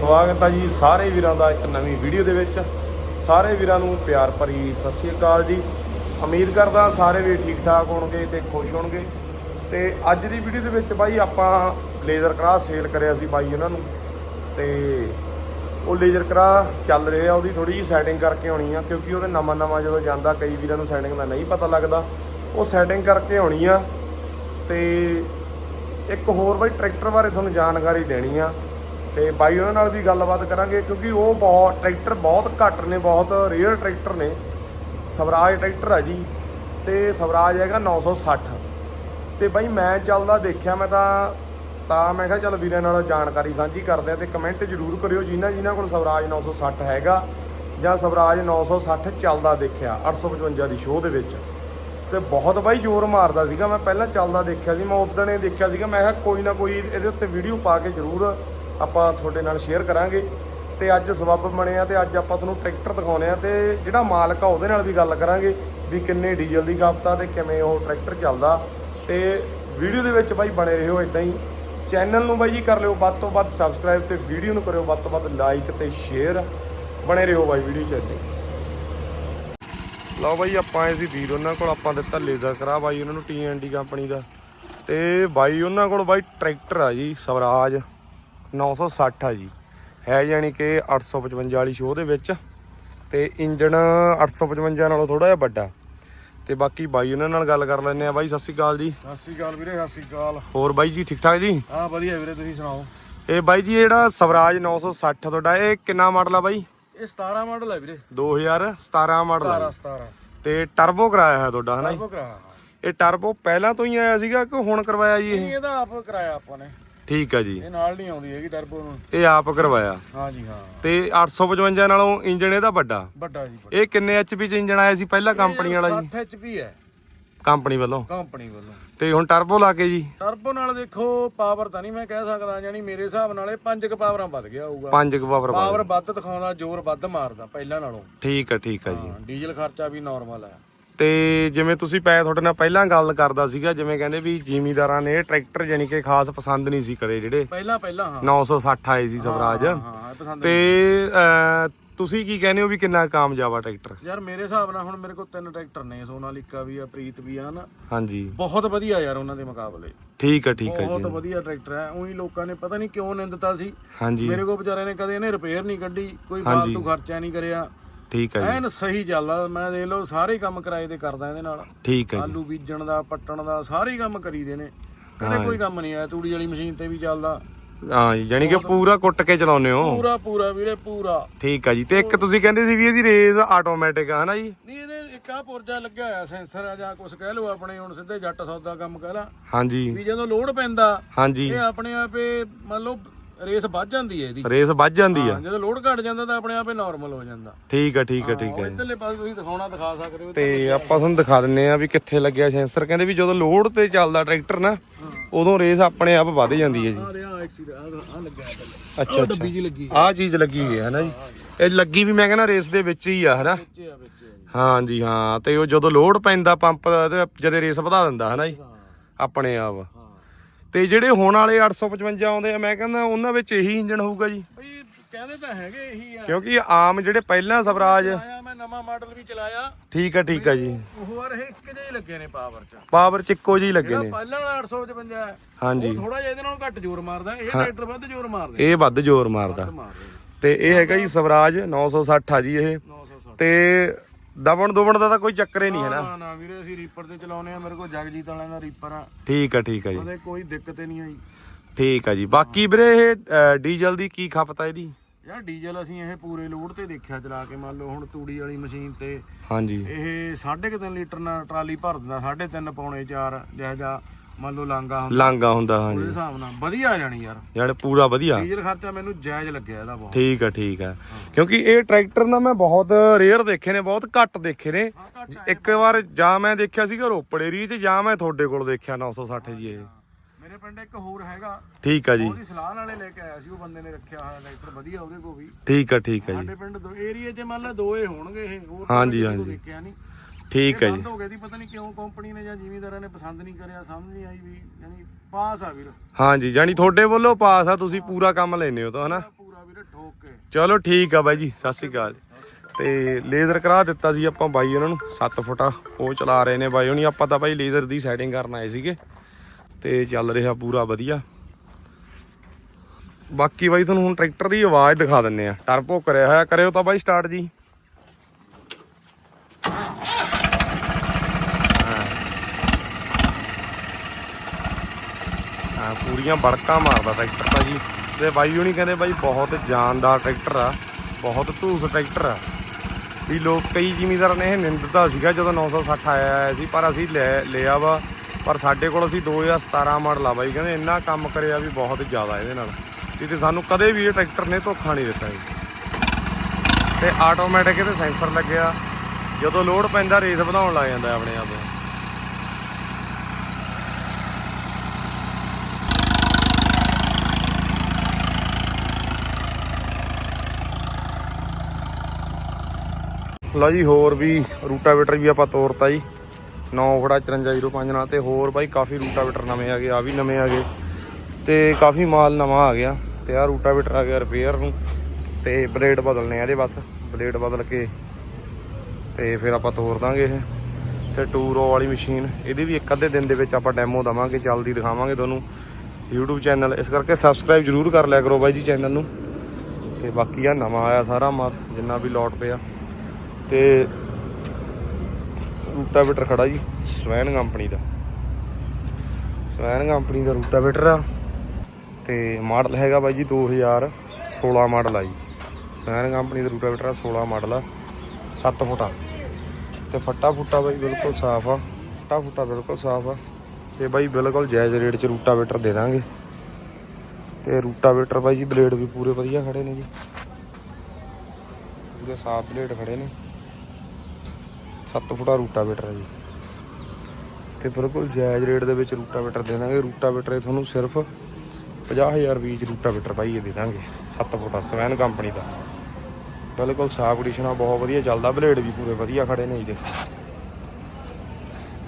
ਸਵਾਗਤ ਹੈ ਜੀ ਸਾਰੇ ਵੀਰਾਂ ਦਾ ਇੱਕ ਨਵੀਂ ਵੀਡੀਓ ਦੇ ਵਿੱਚ। ਸਾਰੇ ਵੀਰਾਂ ਨੂੰ ਪਿਆਰ ਭਰੀ ਸਤਿ ਸ੍ਰੀ ਅਕਾਲ ਜੀ। ਉਮੀਦ ਕਰਦਾ ਸਾਰੇ ਵੀਰ ਠੀਕ ਠਾਕ ਹੋਣਗੇ ਤੇ ਖੁਸ਼ ਹੋਣਗੇ। ਤੇ ਅੱਜ ਦੀ ਵੀਡੀਓ ਦੇ ਵਿੱਚ ਬਾਈ ਆਪਾਂ ਲੇਜ਼ਰ ਕਰਾ ਸੇਲ ਕਰਿਆ ਸੀ ਬਾਈ ਉਹਨਾਂ ਨੂੰ। ਤੇ ਉਹ ਲੇਜ਼ਰ ਕਰਾ ਚੱਲ ਰਿਹਾ ਉਹਦੀ ਥੋੜੀ ਜਿਹੀ ਸੈਟਿੰਗ ਕਰਕੇ ਆਉਣੀ ਆ, ਕਿਉਂਕਿ ਉਹਦੇ ਨਵਾਂ ਨਵਾਂ ਜਦੋਂ ਜਾਂਦਾ ਕਈ ਵੀਰਾਂ ਨੂੰ ਸੈਟਿੰਗ ਦਾ ਨਹੀਂ ਪਤਾ ਲੱਗਦਾ। ਉਹ ਸੈਟਿੰਗ ਕਰਕੇ ਆਉਣੀ ਆ। ਤੇ ਇੱਕ ਹੋਰ ਬਾਈ ਟਰੈਕਟਰ ਬਾਰੇ ਤੁਹਾਨੂੰ ਜਾਣਕਾਰੀ ਦੇਣੀ ਆ। ਤੇ ਬਾਈ ਉਹਨਾਂ ਨਾਲ ਵੀ ਗੱਲਬਾਤ ਕਰਾਂਗੇ, ਕਿਉਂਕਿ ਉਹ ਬਹੁਤ ਟਰੈਕਟਰ ਬਹੁਤ ਘੱਟ ਨੇ, ਬਹੁਤ ਰੇਅਰ ਟਰੈਕਟਰ ਨੇ। ਸਵਰਾਜ ਟਰੈਕਟਰ ਆ ਜੀ, ਤੇ ਸਵਰਾਜ ਹੈਗਾ 960 ਤੇ ਬਾਈ ਮੈਂ ਚੱਲਦਾ ਦੇਖਿਆ, ਮੈਂ ਤਾਂ ਤਾਂ ਮੈਂ ਕਿਹਾ ਚੱਲ ਵੀਰਾਂ ਨਾਲ ਜਾਣਕਾਰੀ ਸਾਂਝੀ ਕਰਦੇ ਆ, ਤੇ ਕਮੈਂਟ ਜ਼ਰੂਰ ਕਰਿਓ, ਜਿਨ੍ਹਾਂ ਜਿਨ੍ਹਾਂ ਕੋਲ ਸਵਰਾਜ 960 ਹੈਗਾ, ਜਾਂ ਸਵਰਾਜ 960 ਚੱਲਦਾ ਦੇਖਿਆ 855 ਦੀ ਸ਼ੋਅ ਦੇ ਵਿੱਚ। ਤੇ ਬਹੁਤ ਬਾਈ ਜ਼ੋਰ ਮਾਰਦਾ ਸੀਗਾ, ਮੈਂ ਪਹਿਲਾਂ ਚੱਲਦਾ ਦੇਖਿਆ ਸੀ, ਮੈਂ ਉਦੋਂ ਨੇ ਦੇਖਿਆ ਸੀਗਾ, ਮੈਂ ਕਿਹਾ ਕੋਈ ਨਾ ਕੋਈ ਇਹਦੇ ਉੱਤੇ ਵੀਡੀਓ ਪਾ ਕੇ ਜ਼ਰੂਰ ਆਪਾਂ ਤੁਹਾਡੇ ਨਾਲ ਸ਼ੇਅਰ ਕਰਾਂਗੇ। ਤੇ ਅੱਜ ਸਬੱਬ ਬਣਿਆ ਤੇ ਅੱਜ ਆਪਾਂ ਤੁਹਾਨੂੰ ਟਰੈਕਟਰ ਦਿਖਾਉਣੇ ਆ ਤੇ ਜਿਹੜਾ ਮਾਲਕ ਆ ਉਹਦੇ ਨਾਲ ਵੀ ਗੱਲ ਕਰਾਂਗੇ ਵੀ ਕਿੰਨੇ ਡੀਜ਼ਲ ਦੀ ਖਪਤ ਤੇ ਕਿਵੇਂ ਉਹ ਟਰੈਕਟਰ ਚੱਲਦਾ। ਤੇ ਵੀਡੀਓ ਦੇ ਵਿੱਚ ਬਾਈ ਬਣੇ ਰਹੋ ਇਦਾਂ ਹੀ। ਚੈਨਲ ਨੂੰ ਬਾਈ ਜੀ ਕਰ ਲਿਓ ਵੱਧ ਤੋਂ ਵੱਧ ਸਬਸਕ੍ਰਾਈਬ ਤੇ ਵੀਡੀਓ ਨੂੰ ਕਰਿਓ ਵੱਧ ਤੋਂ ਵੱਧ ਲਾਈਕ ਤੇ ਸ਼ੇਅਰ ਬਣੇ ਰਹੋ ਬਾਈ ਵੀਡੀਓ ਚ ਏਦਾਂ ਹੀ ਲਓ ਬਾਈ ਆਪਾਂ ਆਏ ਸੀ ਵੀਰ ਉਹਨਾਂ ਕੋਲ, ਆਪਾਂ ਦਿੱਤਾ ਲੇਜ਼ਰ ਕਰਾ ਬਾਈ ਉਹਨਾਂ ਨੂੰ ਟੀਐਨਡੀ ਕੰਪਨੀ ਦਾ। ਤੇ ਬਾਈ ਉਹਨਾਂ ਕੋਲ ਬਾਈ ਟਰੈਕਟਰ ਆ ਜੀ, ਸਵਰਾਜ। 960 ਆ ਜੀ। ਹੈ ਯਾਨੀ ਕਿ 855 ਵਾਲੀ ਸ਼ੋਅ ਦੇ ਵਿੱਚ ਤੇ ਇੰਜਨ 855 ਨਾਲੋਂ ਥੋੜਾ ਜਿਹਾ ਵੱਡਾ। ਤੇ ਬਾਕੀ ਬਾਈ ਉਹਨਾਂ ਨਾਲ ਗੱਲ ਕਰ ਲੈਂਦੇ ਆ ਬਾਈ ਸਤਿ ਸ਼੍ਰੀ ਅਕਾਲ ਜੀ। ਸਤਿ ਸ਼੍ਰੀ ਅਕਾਲ ਵੀਰੇ ਸਤਿ ਸ਼੍ਰੀ ਅਕਾਲ। ਹੋਰ ਬਾਈ ਜੀ ਠੀਕ ਠਾਕ ਜੀ? ਹਾਂ ਵਧੀਆ ਵੀਰੇ ਤੁਸੀਂ ਸੁਣਾਓ? ਇਹ ਬਾਈ ਜੀ ਜਿਹੜਾ ਸਵਰਾਜ 960 ਤੁਹਾਡਾ ਇਹ ਕਿੰਨਾ ਮਾਡਲ ਆ ਬਾਈ? ਇਹ 17 ਮਾਡਲ ਹੈ ਵੀਰੇ। 2017 ਮਾਡਲ 17 ਆ 17 ਤੇ ਟਰਬੋ ਕਰਾਇਆ ਹੈ ਤੁਹਾਡਾ ਹਨਾ ਟਰਬੋ ਕਰਾਇਆ ਇਹ ਟਰਬੋ ਪਹਿਲਾਂ ਤੋਂ ਹੀ ਆਇਆ ਸੀਗਾ ਕਿ ਹੁਣ ਕਰਵਾਇਆ ਜੀ ਇਹ? ਇਹਦਾ ਆਪ ਕਰਾਇਆ ਆਪਾਂ ਨੇ। ਠੀਕ ਆ ਜੀ। ਇਹ ਨਾਲ ਨਹੀਂ ਆਉਂਦੀ ਹੈਗੀ ਟਰਬੋ ਨੂੰ। ਇਹ ਆਪ ਕਰਵਾਇਆ। ਹਾਂ ਜੀ ਹਾਂ। ਤੇ 855 ਨਾਲੋਂ ਇੰਜਨ ਇਹਦਾ ਵੱਡਾ। ਵੱਡਾ ਜੀ ਇਹ ਕਿੰਨੇ ਐਚਪੀ ਚ ਇੰਜਨ ਆਇਆ ਸੀ ਪਹਿਲਾਂ ਕੰਪਨੀ ਵਾਲਾ ਜੀ? 60 HP ਹੈ। ਕੰਪਨੀ ਵੱਲੋਂ। ਕੰਪਨੀ ਵੱਲੋਂ। ਤੇ ਹੁਣ ਟਰਬੋ ਲਾ ਕੇ ਜੀ? ਟਰਬੋ ਨਾਲ ਦੇਖੋ ਪਾਵਰ ਤਾਂ ਨਹੀਂ ਮੈਂ ਕਹਿ ਸਕਦਾ ਯਾਨੀ ਮੇਰੇ ਹਿਸਾਬ ਨਾਲ ਇਹ 5 ਕ ਪਾਵਰਾਂ ਵੱਧ ਗਿਆ ਹੋਊਗਾ। 5 ਪਾਵਰ ਪਾਵਰ ਵੱਧ ਦਿਖਾਉਂਦਾ ਜ਼ੋਰ ਵੱਧ ਮਾਰਦਾ ਪਹਿਲਾਂ ਨਾਲੋਂ। ਠੀਕ ਆ ਠੀਕ ਆ ਜੀ। ਹਾਂ ਡੀਜ਼ਲ ਖਰਚਾ ਵੀ ਨਾਰਮਲ ਹੈ ਤੇ ਜਿਵੇਂ ਤੁਸੀਂ ਪੈ ਤੁਹਾਡੇ ਨਾਲ ਪਹਿਲਾਂ ਗੱਲ ਕਰਦਾ ਸੀਗਾ ਜਿਵੇਂ ਕਹਿੰਦੇ ਵੀ ਜ਼ਿਮੀਦਾਰਾਂ ਨੇ ਟਰੈਕਟਰ ਜਾਨੀ ਕਿ ਖਾਸ ਪਸੰਦ ਨਹੀਂ ਸੀ ਕਰੇ ਜਿਹੜੇ। ਪਹਿਲਾਂ ਪਹਿਲਾਂ ਹਾਂ। 960 ਆਏ ਸੀ ਸਵਰਾਜ। ਤੇ ਤੁਸੀਂ ਕੀ ਕਹਿੰਦੇ ਹੋ ਵੀ ਕਿੰਨਾ ਕਾਮਯਾਬ ਆ ਟਰੈਕਟਰ? ਯਾਰ ਮੇਰੇ ਹਿਸਾਬ ਨਾਲ ਹੁਣ ਮੇਰੇ ਕੋਲ ਤਿੰਨ ਟਰੈਕਟਰ ਨੇ ਸੋਨਾਲੀਕਾ ਵੀ ਆ ਪ੍ਰੀਤ ਵੀ ਆ ਨਾ ਹਾਂਜੀ। ਬਹੁਤ ਵਧੀਆ ਯਾਰ ਉਹਨਾਂ ਦੇ ਮੁਕਾਬਲੇ। ਠੀਕ ਆ ਠੀਕ ਆ ਬਹੁਤ ਵਧੀਆ ਟਰੈਕਟਰ ਹੈ ਉਹੀ ਲੋਕਾਂ ਨੇ ਪਤਾ ਨਹੀਂ ਕਿਉਂ ਨਿੰਦਤਾ ਸੀ। ਹਾਂਜੀ। ਮੇਰੇ ਕੋਲ ਵਿਚਾਰਿਆਂ ਨੇ ਕਦੇ ਇਹਨੇ ਰਿਪੇਅਰ ਨਹੀਂ ਕੱਢੀ ਕੋਈ ਫਾਲਤੂ ਖਰਚਾ ਨਹੀਂ ਕਰਿਆ। ਠੀਕ ਆ ਜੀ। ਐਨ ਸਹੀ ਚੱਲਦਾ ਮੈਂ ਦੇਖ ਲਓ ਸਾਰੇ ਹੀ ਕੰਮ ਕਿਰਾਏ ਦੇ ਕਰਦਾ ਇਹਦੇ ਨਾਲ। ਠੀਕ ਜੀ। ਆਲੂ ਬੀਜਣ ਦਾ ਪੱਟਣ ਦਾ ਸਾਰੇ ਹੀ ਕੰਮ ਕਰੀਦੇ ਨੇ। ਕਦੇ ਕੋਈ ਕੰਮ ਨਹੀਂ ਆਇਆ ਤੂੜੀ ਵਾਲੀ ਮਸ਼ੀਨ ਤੇ ਵੀ ਚੱਲਦਾ। ਹਾਂ ਜੀ ਯਾਨੀ ਕਿ ਪੂਰਾ ਕੁੱਟ ਕੇ ਚਲਾਉਂਦੇ ਹੋ। ਪੂਰਾ ਪੂਰਾ ਵੀਰੇ ਪੂਰਾ। ਠੀਕ ਆ ਜੀ ਤੇ ਇੱਕ ਤੁਸੀਂ ਕਹਿੰਦੇ ਸੀ ਵੀ ਇਹਦੀ ਰੇਸ ਆਟੋਮੈਟਿਕ ਆ ਹਨਾ ਜੀ? ਨਹੀਂ ਇਹਦੇ ਇੱਕ ਆ ਪੁਰਜਾ ਲੱਗਿਆ ਹੋਇਆ ਸੈਂਸਰ ਆ ਜਾਂ ਕੁਝ ਕਹਿ ਲਓ ਆਪਣੇ ਹੁਣ ਸਿੱਧੇ ਜੱਟ ਸੌਦਾ ਕੰਮ ਕਹਿ ਲਾ। ਹਾਂਜੀ। ਵੀ ਜਦੋਂ ਲੋਡ ਪੈਂਦਾ ਹਾਂਜੀ। ਇਹ ਆਪਣੇ ਆਪੇ ਮੰਨ ਲਓ ਰੇਸ ਵੱਧ ਜਾਂਦੀ ਹੈ ਇਹਦੀ। ਰੇਸ ਵੱਜ ਜਾਂਦੀ ਆ ਹਾਂ, ਜਦੋਂ ਲੋਡ ਘਟ ਜਾਂਦਾ ਤਾਂ ਆਪਣੇ ਆਪੇ ਨਾਰਮਲ ਹੋ ਜਾਂਦਾ। ਠੀਕ ਆ ਠੀਕ ਆ ਠੀਕ ਆ ਇੱਧਰਲੇ ਪਾਸੇ ਤੁਸੀਂ ਦਿਖਾਉਣਾ ਦਿਖਾ ਸਕਦੇ ਹੋ। ਤੇ ਆਪਾਂ ਤੁਹਾਨੂੰ ਦਿਖਾ ਦਿੰਨੇ ਆ ਵੀ ਕਿੱਥੇ ਲੱਗਿਆ ਸੈਂਸਰ। ਕਹਿੰਦੇ ਵੀ ਜਦੋਂ ਲੋਡ ਤੇ ਚੱਲਦਾ ਟਰੈਕਟਰ ਨਾ ਉਦੋਂ ਰੇਸ ਆਪਣੇ ਆਪ ਵੱਧ ਜਾਂਦੀ ਹੈ ਜੀ। ਆ ਰਿਹਾ ਐਕਸੀਡੈਂਟ ਆ ਲੱਗਿਆ ਪਹਿਲੇ ਅੱਛਾ ਡੱਬੀ ਅੱਛਾ। ਜੀ ਲੱਗੀ ਆਹ ਚੀਜ਼ ਲੱਗੀ ਹੋਈ ਹੈ ਹਨਾ ਜੀ। ਇਹ ਲੱਗੀ ਵੀ ਮੈਂ ਕਹਿੰਦਾ ਰੇਸ ਦੇ ਵਿੱਚ ਹੀ ਆ ਹਨਾ। ਵਿੱਚ ਆ ਵਿੱਚ ਆ ਜੀ। ਹਾਂ ਤੇ ਉਹ ਜਦੋਂ ਲੋਡ ਪੈਂਦਾ ਪੰਪ ਤੇ ਜਦੇ ਰੇਸ ਵਧਾ ਦਿੰਦਾ ਹਨਾ ਜੀ। ਹਾਂ। ਆਪਣੇ ਆਪ। ਹਾਂ ਤੇ ਜਿਹੜੇ ਹੁਣ ਵਾਲੇ 855 ਆਉਂਦੇ ਆ ਮੈਂ ਕਹਿੰਦਾ ਉਹਨਾਂ ਵਿੱਚ ਇਹੀ ਇੰਜਨ ਹੋਊਗਾ ਜੀ। ਬਈ ਕਹਿੰਦੇ ਤਾਂ ਹੈਗੇ ਇਹੀ ਆ। ਕਿਉਂਕਿ ਆਮ ਜਿਹੜੇ ਪਹਿਲਾਂ ਸਵਰਾਜ ਆਇਆ ਮੈਂ ਨਵਾਂ ਮਾਡਲ ਵੀ ਚਲਾਇਆ। ਠੀਕ ਆ ਠੀਕ ਆ ਜੀ। ਉਹ ਵਾਰ ਇਹ ਇੱਕ ਜਿਹੇ ਹੀ ਲੱਗੇ ਨੇ ਪਾਵਰ ਚ। ਪਾਵਰ ਚ ਇੱਕੋ ਜਿਹੀ ਲੱਗੇ ਨੇ। ਪਹਿਲਾਂ ਵਾਲਾ 855 ਹੈ ਹਾਂਜੀ। ਥੋੜਾ ਜਿਹਾ ਇਹਦੇ ਨਾਲ ਘੱਟ ਜ਼ੋਰ ਮਾਰਦਾ ਇਹ ਟਰੈਕਟਰ ਵੱਧ ਜ਼ੋਰ ਮਾਰਦੇ। ਇਹ ਵੱਧ ਜ਼ੋਰ ਮਾਰਦਾ। ਮਾਰਦੇ। ਤੇ ਇਹ ਹੈਗਾ ਜੀ ਸਵਰਾਜ 960 ਆ ਜੀ ਇਹ। 960 ਤੇ ਦਬਣ ਦੁਬਣ ਦਾ ਤਾਂ ਕੋਈ ਚੱਕਰ ਹੀ ਨਹੀਂ ਹੈ ਨਾ। ਨਾ ਨਾ ਵੀਰੇ ਅਸੀਂ ਰੀਪਰ ਤੇ ਚਲਾਉਨੇ ਆ ਮੇਰੇ ਕੋਲ ਜਗਜੀਤ ਵਾਲਿਆਂ ਦਾ ਰੀਪਰ ਆ। ਠੀਕ ਆ ਠੀਕ ਆ ਜੀ। ਉਹਦੇ ਕੋਈ ਦਿੱਕਤ ਹੀ ਨਹੀਂ ਆਈ। ਠੀਕ ਆ ਜੀ। ਬਾਕੀ ਵੀਰੇ ਇਹ ਅ, ਡੀਜ਼ਲ ਦੀ ਕੀ ਖਪਤ ਆ ਇਹਦੀ? ਯਾਰ ਡੀਜ਼ਲ ਅਸੀਂ ਇਹ ਪੂਰੇ ਲੋਡ ਤੇ ਦੇਖਿਆ ਚਲਾ ਕੇ ਮੰਨ ਲਓ ਹੁਣ ਤੂੜੀ ਵਾਲੀ ਮਸ਼ੀਨ ਤੇ। ਹਾਂਜੀ। ਇਹ 3.5 ਲੀਟਰ ਨਾਲ ਟਰਾਲੀ ਭਰ ਦਿੰਦਾ 3.5 ਪੌਣੇ 4 ਜਿਹੋ ਜਿਹਾ। ਮੰਨ ਲਓ ਲਾਂਗਾ ਹੁੰਦਾ। ਲਾਂਗਾ ਹੁੰਦਾ ਉਹਦੇ ਹਾਂਜੀ। ਹਿਸਾਬ ਨਾਲ। ਵਧੀਆ ਜਾਣੀ ਯਾਰ। ਯਾਰ ਪੂਰਾ ਵਧੀਆ। ਡੀਜ਼ਲ ਖਰਚਾ ਮੈਨੂੰ ਜਾਇਜ਼ ਲੱਗਿਆ ਇਹਦਾ ਬਹੁਤ। ਠੀਕ ਆ ਠੀਕ ਆ। ਕਿਉਂਕਿ ਇਹ ਟਰੈਕਟਰ ਨਾ ਮੈਂ ਬਹੁਤ ਰੇਅਰ ਦੇਖੇ ਨੇ ਬਹੁਤ ਘੱਟ ਦੇਖੇ ਨੇ। ਇੱਕ ਵਾਰ ਜਾਂ ਮੈਂ ਦੇਖਿਆ ਸੀਗਾ ਰੋਪੜ ਏਰੀਏ 'ਚ ਜਾਂ ਮੈਂ ਤੁਹਾਡੇ ਕੋਲ ਦੇਖਿਆ 960 ਜੀ ਇਹ। ਮੇਰੇ ਪਿੰਡ ਇੱਕ ਹੋਰ ਹੈਗਾ। ਠੀਕ ਆ ਜੀ। ਉਹਦੀ ਸਲਾਹ ਨਾਲੇ ਲੈ ਕੇ ਆਇਆ ਸੀ ਉਹ ਬੰਦੇ ਨੇ ਰੱਖਿਆ ਹੋਇਆ ਟਰੈਕਟਰ ਵਧੀਆ ਉਹਦੇ ਕੋਲ ਵੀ। ਠੀਕ ਆ ਠੀਕ ਆ ਜੀ। ਸਾਡੇ ਪਿੰਡ ਦੋ ਏਰੀਏ 'ਚ ਮੰਨ ਲਾ ਦੋ ਹੀ ਹੋਣਗੇ ਇਹ ਹੋਰ ਤਾਂ ਹਾਂਜੀ, ਮੈਂ ਕਿਸੇ ਕੋਲ ਹਾਂਜੀ। ਦੇਖਿਆ ਨਹੀਂ। ਠੀਕ ਆ ਜੀ। ਹੋ ਗਏ ਦੀ ਪਤਾ ਨਹੀਂ ਕਿਉਂ ਕੰਪਨੀ ਨੇ ਜਾਂ ਜ਼ਿਮੀਂਦਾਰਾਂ ਨੇ ਪਸੰਦ ਨਹੀਂ ਕਰਿਆ ਸਮਝ ਨਹੀਂ ਆਈ ਵੀ ਯਾਨੀ ਪਾਸ ਆ ਵੀਰ। ਹਾਂਜੀ ਜਾਨੀ ਤੁਹਾਡੇ ਵੱਲੋਂ ਪਾਸ ਆ ਤੁਸੀਂ ਪੂਰਾ ਕੰਮ ਲੈਨੇ ਹੋ ਤਾਂ ਹਨਾ? ਪੂਰਾ ਪੂਰਾ ਵੀਰੇ ਠੋਕ ਕੇ। ਚਲੋ ਠੀਕ ਆ ਬਾਈ ਜੀ ਸਤਿ ਸ੍ਰੀ ਅਕਾਲ। ਤੇ ਲੇਜ਼ਰ ਕਰਾ ਦਿੱਤਾ ਸੀ ਆਪਾਂ ਬਾਈ ਉਹਨਾਂ ਨੂੰ 7 ਫੁੱਟਾ ਉਹ ਚਲਾ ਰਹੇ ਨੇ ਬਾਈ। ਹੁਣੀ ਆਪਾਂ ਤਾਂ ਬਾਈ ਲੇਜ਼ਰ ਦੀ ਸੈਟਿੰਗ ਕਰਨ ਆਏ ਸੀਗੇ। ਤੇ ਚੱਲ ਰਿਹਾ ਪੂਰਾ ਵਧੀਆ। ਬਾਕੀ ਬਾਈ ਤੁਹਾਨੂੰ ਹੁਣ ਟਰੈਕਟਰ ਦੀ ਆਵਾਜ਼ ਦਿਖਾ ਦਿੰਨੇ ਆ। ਟਰਬੋ ਕਰਿਆ ਹੋਇਆ ਕਰਿਓ ਤਾਂ ਬਾਈ ਸਟਾਰਟ ਜੀ। ਪੂਰੀਆਂ ਬੜਕਾਂ ਮਾਰਦਾ ਟਰੈਕਟਰ ਤਾਂ ਜੀ। ਤੇ ਬਾਈ ਹੁਣੀ ਕਹਿੰਦੇ ਬਾਈ ਬਹੁਤ ਜਾਨਦਾਰ ਟਰੈਕਟਰ ਆ, ਬਹੁਤ ਧੂਸ ਟਰੈਕਟਰ ਆ। ਵੀ ਲੋਕ ਕਈ ਜ਼ਿਮੀਦਾਰਾਂ ਨੇ ਇਹ ਨਿੰਦਦਾ ਸੀਗਾ ਜਦੋਂ 960 ਆਇਆ ਹੋਇਆ ਸੀ, ਪਰ ਅਸੀਂ ਲੈ, ਲਿਆ ਵਾ। ਪਰ ਸਾਡੇ ਕੋਲ ਅਸੀਂ 2017 ਮਾਡਲ ਆ ਬਾਈ ਕਹਿੰਦੇ, ਇੰਨਾ ਕੰਮ ਕਰਿਆ ਵੀ ਬਹੁਤ ਜ਼ਿਆਦਾ ਇਹਦੇ ਨਾਲ। ਵੀ ਤੇ ਸਾਨੂੰ ਕਦੇ ਵੀ ਇਹ ਟਰੈਕਟਰ ਨੇ ਧੋਖਾ ਨਹੀਂ ਦਿੱਤਾ ਜੀ। ਤੇ ਆਟੋਮੈਟਿਕ ਇਹਦੇ ਸੈਂਸਰ ਲੱਗਿਆ। ਜਦੋਂ ਲੋਡ ਪੈਂਦਾ, ਰੇਸ ਵਧਾਉਣ ਲੱਗ ਜਾਂਦਾ ਆਪਣੇ ਆਪ ਲਓ ਜੀ, ਹੋਰ ਵੀ ਰੂਟਾਵੇਟਰ ਵੀ ਆਪਾਂ ਤੋਰਤਾ ਜੀ। 9 ਫੜਾ 5405 ਨਾਲ ਤੇ ਹੋਰ ਬਾਈ ਕਾਫੀ ਰੂਟਾਵੇਟਰ ਨਵੇਂ ਆ ਗਏ ਆ ਵੀ ਨਵੇਂ ਆ ਗਏ। ਤੇ ਕਾਫੀ ਮਾਲ ਨਵਾਂ ਆ ਗਿਆ ਤੇ ਆ ਰੂਟਾਵੇਟਰ ਆ ਗਿਆ ਰਿਪੇਅਰ ਨੂੰ। ਤੇ ਬਲੇਡ ਬਦਲਨੇ ਆ ਇਹਦੇ ਬਸ ਬਲੇਡ ਬਦਲ ਕੇ ਤੇ ਫਿਰ ਆਪਾਂ ਤੋਰ ਦਾਂਗੇ ਇਹ। ਤੇ ਟੂਰੋ ਵਾਲੀ ਮਸ਼ੀਨ ਇਹਦੀ ਵੀ ਇੱਕ ਅੱਧੇ ਦਿਨ ਦੇ ਵਿੱਚ ਆਪਾਂ ਡੈਮੋ ਦਵਾਂਗੇ, ਚੱਲਦੀ ਦਿਖਾਵਾਂਗੇ ਤੁਹਾਨੂੰ। YouTube ਚੈਨਲ ਇਸ ਕਰਕੇ ਸਬਸਕ੍ਰਾਈਬ ਜਰੂਰ ਕਰ ਲਿਆ ਕਰੋ ਬਾਈ ਜੀ ਚੈਨਲ ਨੂੰ। ਤੇ ਬਾਕੀ ਆ ਨਵਾਂ ਆਇਆ ਸਾਰਾ ਮਾਲ, ਜਿੰਨਾ ਵੀ ਲੋਟ ਪਿਆ। ਤੇ ਰੂਟਾਵੇਟਰ ਖੜਾ ਜੀ, ਸਵੈਨ ਕੰਪਨੀ ਦਾ। ਸਵੈਨ ਕੰਪਨੀ ਦਾ ਰੂਟਾਵੇਟਰ ਆ ਤੇ ਮਾਡਲ ਹੈਗਾ ਬਾਈ ਜੀ 2016 ਮਾਡਲ ਆ ਜੀ। ਸਵੈਨ ਕੰਪਨੀ ਦਾ ਰੂਟਾਵੇਟਰ ਆ 16 ਮਾਡਲ ਆ 7 ਆ ਤੇ ਫੱਟਾ ਫੁੱਟਾ ਬਾਈ ਬਿਲਕੁਲ ਸਾਫ਼ ਆ, ਫੱਟਾ ਫੁੱਟਾ ਬਿਲਕੁਲ ਸਾਫ਼ ਆ। ਤੇ ਬਾਈ ਬਿਲਕੁਲ ਜਾਇਜ਼ ਰੇਟ 'ਚ ਰੂਟਾਵੇਟਰ ਦੇ ਦਾਂਗੇ। ਤੇ ਰੂਟਾਵੇਟਰ ਬਾਈ ਜੀ ਬਲੇਡ ਵੀ ਪੂਰੇ ਵਧੀਆ ਖੜੇ ਨੇ ਜੀ। ਪੂਰੇ ਸਾਫ਼ ਬਲੇਡ ਖੜੇ ਨੇ। 7 ਫੁੱਟਾ ਰੂਟਾਵੇਟਰ ਹੈ ਜੀ। ਤੇ ਬਿਲਕੁਲ ਜਾਇਜ਼ ਰੇਟ ਦੇ ਵਿੱਚ ਰੂਟਾਵੇਟਰ ਦੇ ਦਾਂਗੇ। ਰੂਟਾਵੇਟਰ ਇਹ ਤੁਹਾਨੂੰ ਸਿਰਫ 50000 ਰੁਪਏ ਚ ਰੂਟਾਵੇਟਰ ਪਾਈ ਇਹ ਦੇ ਦਾਂਗੇ। 7 ਫੁੱਟਾ ਸਵੈਨ ਕੰਪਨੀ ਦਾ। ਬਿਲਕੁਲ ਸਾਫ਼ ਕੰਡੀਸ਼ਨ ਆ, ਬਹੁਤ ਵਧੀਆ ਚੱਲਦਾ। ਬਲੇਡ ਵੀ ਪੂਰੇ ਵਧੀਆ ਖੜੇ ਨੇ ਜੀ ਦੇਖੋ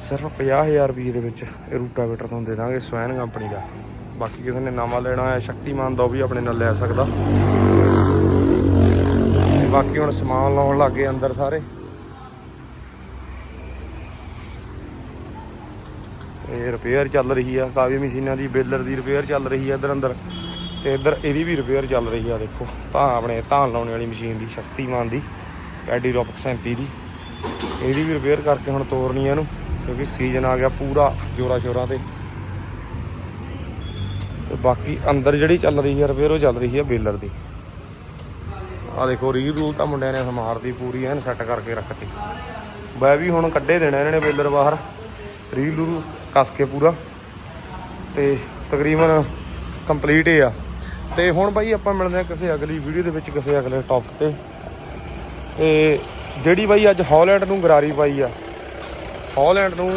ਸਿਰਫ 50000 ਰੁਪਏ ਦੇ ਵਿੱਚ ਇਹ ਰੂਟਾਵੇਟਰ ਤੁਹਾਨੂੰ ਦੇ ਦਾਂਗੇ ਸਵੈਨ ਕੰਪਨੀ ਦਾ। ਬਾਕੀ ਕਿਸੇ ਨੇ ਨਵਾਂ ਲੈਣਾ ਹੋਇਆ, ਸ਼ਕਤੀਮਾਨ ਦਾ, ਉਹ ਵੀ ਆਪਣੇ ਨਾਲ ਲੈ ਸਕਦਾ। ਬਾਕੀ ਹੁਣ ਸਮਾਨ ਲਾਉਣ ਲੱਗੇ ਅੰਦਰ ਸਾਰੇ। ਤੇ ਰਿਪੇਅਰ ਚੱਲ ਰਹੀ ਆ ਕਾਫੀ ਮਸ਼ੀਨਾਂ ਦੀ, ਬੇਲਰ ਦੀ ਰਿਪੇਅਰ ਚੱਲ ਰਹੀ ਆ ਇਧਰ ਅੰਦਰ। ਤੇ ਇਧਰ ਇਹਦੀ ਵੀ ਰਿਪੇਅਰ ਚੱਲ ਰਹੀ ਆ, ਦੇਖੋ, ਤਾਂ ਆਪਣੇ ਧਾਨ ਲਾਉਣ ਵਾਲੀ ਮਸ਼ੀਨ ਦੀ, ਸ਼ਕਤੀਮਾਨ ਦੀ ਪੈਡੀ ਰੌਕ 37 ਦੀ। ਇਹਦੀ ਵੀ ਰਿਪੇਅਰ ਕਰਕੇ ਹੁਣ ਤੋਰਨੀ ਆ ਇਹਨੂੰ, ਕਿਉਂਕਿ ਸੀਜ਼ਨ ਆ ਗਿਆ ਪੂਰਾ ਜੋਰਾ ਸ਼ੋਰਾਂ ਤੇ। ਤੇ ਬਾਕੀ ਅੰਦਰ ਜਿਹੜੀ ਚੱਲ ਰਹੀ ਹੈ ਰਿਪੇਅਰ ਉਹ ਚੱਲ ਰਹੀ ਹੈ ਬੇਲਰ ਦੀ। ਆ ਦੇਖੋ ਰੀ ਰੂਲ ਤਾਂ ਮੁੰਡਿਆਂ ਨੇ ਸਮਾਰਦੀ ਪੂਰੀ, ਐਨ ਸੈੱਟ ਕਰਕੇ ਰੱਖਤੀ। ਬੈ ਵੀ ਹੁਣ ਕੱਢੇ ਦੇਣਾ ਇਹਨਾਂ ਨੇ ਬੇਲਰ ਬਾਹਰ। ਰੀਲ ਰੂਲ ਕੱਸ ਕੇ ਪੂਰਾ। ਤੇ ਤਕਰੀਬਨ ਕੰਪਲੀਟ ਹੀ ਆ। ਤੇ ਹੁਣ ਬਾਈ ਆਪਾਂ ਮਿਲਦੇ ਆ ਕਿਸੇ ਅਗਲੀ ਵੀਡੀਓ ਦੇ ਵਿੱਚ ਕਿਸੇ ਅਗਲੇ ਟੌਪਿਕ ਤੇ। ਤੇ ਜਿਹੜੀ ਬਾਈ ਅੱਜ ਹਾਲੈਂਡ ਨੂੰ ਗਰਾਰੀ ਪਾਈ ਆ ਹਾਲੈਂਡ ਨੂੰ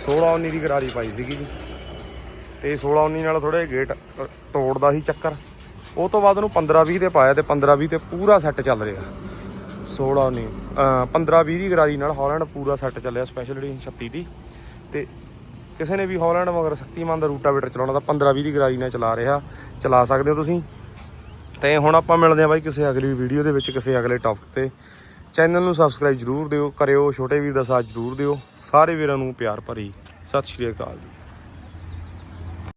16 19 ਦੀ ਗਰਾਰੀ ਪਾਈ ਸੀਗੀ ਜੀ। ਤੇ 16 19 ਨਾਲ ਥੋੜੇ ਗੇਟ ਤੋੜਦਾ ਸੀ ਚੱਕਰ। ਉਹ ਤੋਂ ਬਾਅਦ ਉਹਨੂੰ 15 20 ਤੇ ਪਾਇਆ ਤੇ 15 20 ਤੇ ਪੂਰਾ ਸੈੱਟ ਚੱਲ ਰਿਹਾ। 16 19 15 20 ਦੀ ਗਰਾਰੀ ਨਾਲ ਹਾਲੈਂਡ ਪੂਰਾ ਸੈੱਟ ਚੱਲਿਆ ਸਪੈਸ਼ਲ ਜਿਹੜੀ 36 ਦੀ। ਤੇ ਕਿਸੇ ਨੇ ਵੀ ਹਾਲੈਂਡ ਮਗਰ ਸ਼ਕਤੀਮਾਨ ਦਾ ਰੂਟਾਵੇਟਰ ਚਲਾਉਣਾ ਤਾਂ 15 20 ਦੀ ਗਰਾਰੀ ਨਾਲ ਚਲਾ ਰਿਹਾ। ਚਲਾ ਸਕਦੇ ਹੋ ਤੁਸੀਂ। ਤੇ ਹੁਣ ਆਪਾਂ ਮਿਲਦੇ ਹਾਂ ਬਾਈ ਕਿਸੇ ਅਗਲੀ ਵੀਡੀਓ ਦੇ ਵਿੱਚ, ਕਿਸੇ ਅਗਲੇ ਟੌਪਿਕ ਤੇ। ਚੈਨਲ ਨੂੰ ਸਬਸਕ੍ਰਾਈਬ ਜਰੂਰ ਦਿਓ, ਕਰਿਓ, ਛੋਟੇ ਵੀਰ ਦਾ ਸਾਥ ਜਰੂਰ ਦਿਓ। ਸਾਰੇ ਵੀਰਾਂ ਨੂੰ ਪਿਆਰ ਭਰੀ। ਸਤਿ ਸ਼੍ਰੀ ਅਕਾਲ ਜੀ।